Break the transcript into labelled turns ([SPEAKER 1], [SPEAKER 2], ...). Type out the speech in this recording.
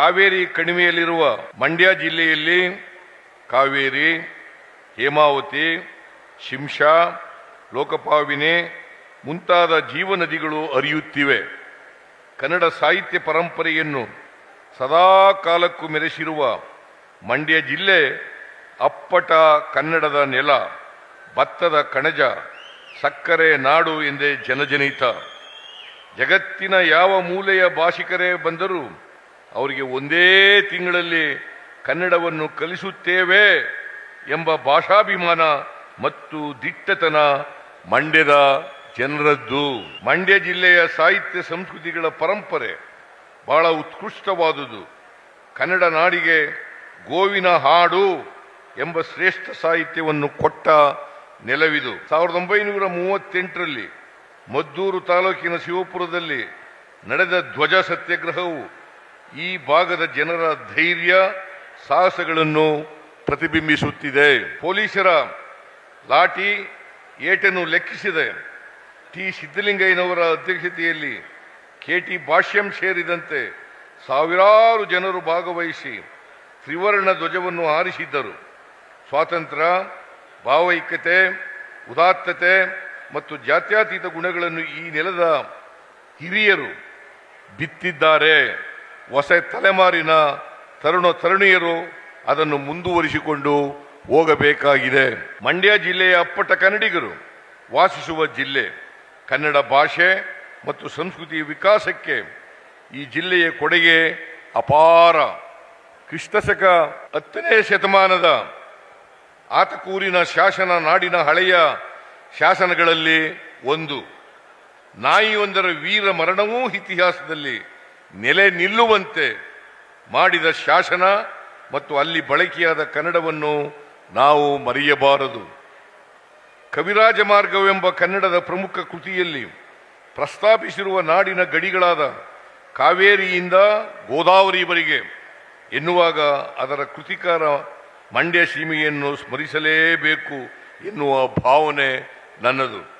[SPEAKER 1] ಕಾವೇರಿ ಕಣಿವೆಯಲ್ಲಿರುವ ಮಂಡ್ಯ ಜಿಲ್ಲೆಯಲ್ಲಿ ಕಾವೇರಿ, ಹೇಮಾವತಿ, ಶಿಂಷಾ, ಲೋಕಪಾವಿನಿ ಮುಂತಾದ ಜೀವನದಿಗಳು ಅರಿಯುತ್ತಿವೆ. ಕನ್ನಡ ಸಾಹಿತ್ಯ ಪರಂಪರೆಯನ್ನು ಸದಾ ಕಾಲಕ್ಕೂ ಮೆರೆಸಿರುವ ಮಂಡ್ಯ ಜಿಲ್ಲೆ ಅಪ್ಪಟ ಕನ್ನಡದ ನೆಲ, ಭತ್ತದ ಕಣಜ, ಸಕ್ಕರೆ ನಾಡು ಎಂದೇ ಜನಜನಿತ. ಜಗತ್ತಿನ ಯಾವ ಮೂಲೆಯ ಭಾಷಿಕರೇ ಬಂದರೂ ಅವರಿಗೆ ಒಂದೇ ತಿಂಗಳಲ್ಲಿ ಕನ್ನಡವನ್ನು ಕಲಿಸುತ್ತೇವೆ ಎಂಬ ಭಾಷಾಭಿಮಾನ ಮತ್ತು ದಿಟ್ಟತನ ಮಂಡ್ಯದ ಜನರದ್ದು. ಮಂಡ್ಯ ಜಿಲ್ಲೆಯ ಸಾಹಿತ್ಯ ಸಂಸ್ಕೃತಿಗಳ ಪರಂಪರೆ ಬಹಳ ಉತ್ಕೃಷ್ಟವಾದುದು. ಕನ್ನಡ ನಾಡಿಗೆ ಗೋವಿನ ಹಾಡು ಎಂಬ ಶ್ರೇಷ್ಠ ಸಾಹಿತ್ಯವನ್ನು ಕೊಟ್ಟ ನೆಲವಿದು. ಸಾವಿರದ ಒಂಬೈನೂರ ಮೂವತ್ತೆಂಟರಲ್ಲಿ ಮದ್ದೂರು ತಾಲೂಕಿನ ಶಿವಪುರದಲ್ಲಿ ನಡೆದ ಧ್ವಜ ಸತ್ಯಾಗ್ರಹವು ಈ ಭಾಗದ ಜನರ ಧೈರ್ಯ ಸಾಹಸಗಳನ್ನು ಪ್ರತಿಬಿಂಬಿಸುತ್ತಿದೆ. ಪೊಲೀಸರ ಲಾಠಿ ಏಟನ್ನು ಲೆಕ್ಕಿಸಿದೆ. ಟಿ. ಸಿದ್ದಲಿಂಗಯ್ಯನವರ ಅಧ್ಯಕ್ಷತೆಯಲ್ಲಿ ಕೆಟಿ ಭಾಷ್ಯಂ ಸೇರಿದಂತೆ ಸಾವಿರಾರು ಜನರು ಭಾಗವಹಿಸಿ ತ್ರಿವರ್ಣ ಧ್ವಜವನ್ನು ಹಾರಿಸಿದ್ದರು. ಸ್ವಾತಂತ್ರ್ಯ, ಭಾವೈಕ್ಯತೆ, ಉದಾತ್ತತೆ ಮತ್ತು ಜಾತ್ಯತೀತ ಗುಣಗಳನ್ನು ಈ ನೆಲದ ಹಿರಿಯರು ಬಿತ್ತಿದ್ದಾರೆ. ಹೊಸ ತಲೆಮಾರಿನ ತರುಣ ತರುಣಿಯರು ಅದನ್ನು ಮುಂದುವರಿಸಿಕೊಂಡು ಹೋಗಬೇಕಾಗಿದೆ. ಮಂಡ್ಯ ಜಿಲ್ಲೆಯ ಅಪ್ಪಟ ಕನ್ನಡಿಗರು ವಾಸಿಸುವ ಜಿಲ್ಲೆ. ಕನ್ನಡ ಭಾಷೆ ಮತ್ತು ಸಂಸ್ಕೃತಿ ವಿಕಾಸಕ್ಕೆ ಈ ಜಿಲ್ಲೆಯ ಕೊಡುಗೆ ಅಪಾರ. ಕ್ರಿಸ್ತಶಕ ಹತ್ತನೇ ಶತಮಾನದ ಆತಕೂರಿನ ಶಾಸನ ನಾಡಿನ ಹಳೆಯ ಶಾಸನಗಳಲ್ಲಿ ಒಂದು. ನಾಯಿಯೊಂದರ ವೀರ ಮರಣವೂ ಇತಿಹಾಸದಲ್ಲಿ ನೆಲೆ ನಿಲ್ಲುವಂತೆ ಮಾಡಿದ ಶಾಸನ ಮತ್ತು ಅಲ್ಲಿ ಬಳಕೆಯಾದ ಕನ್ನಡವನ್ನು ನಾವು ಮರೆಯಬಾರದು. ಕವಿರಾಜ ಮಾರ್ಗವೆಂಬ ಕನ್ನಡದ ಪ್ರಮುಖ ಕೃತಿಯಲ್ಲಿ ಪ್ರಸ್ತಾಪಿಸಿರುವ ನಾಡಿನ ಗಡಿಗಳಾದ ಕಾವೇರಿಯಿಂದ ಗೋದಾವರಿವರೆಗೆ ಎನ್ನುವಾಗ ಅದರ ಕೃತಿಕಾರ ಮಂಡ್ಯ ಸೀಮೆಯನ್ನು ಸ್ಮರಿಸಲೇಬೇಕು ಎನ್ನುವ ಭಾವನೆ ನನ್ನದು.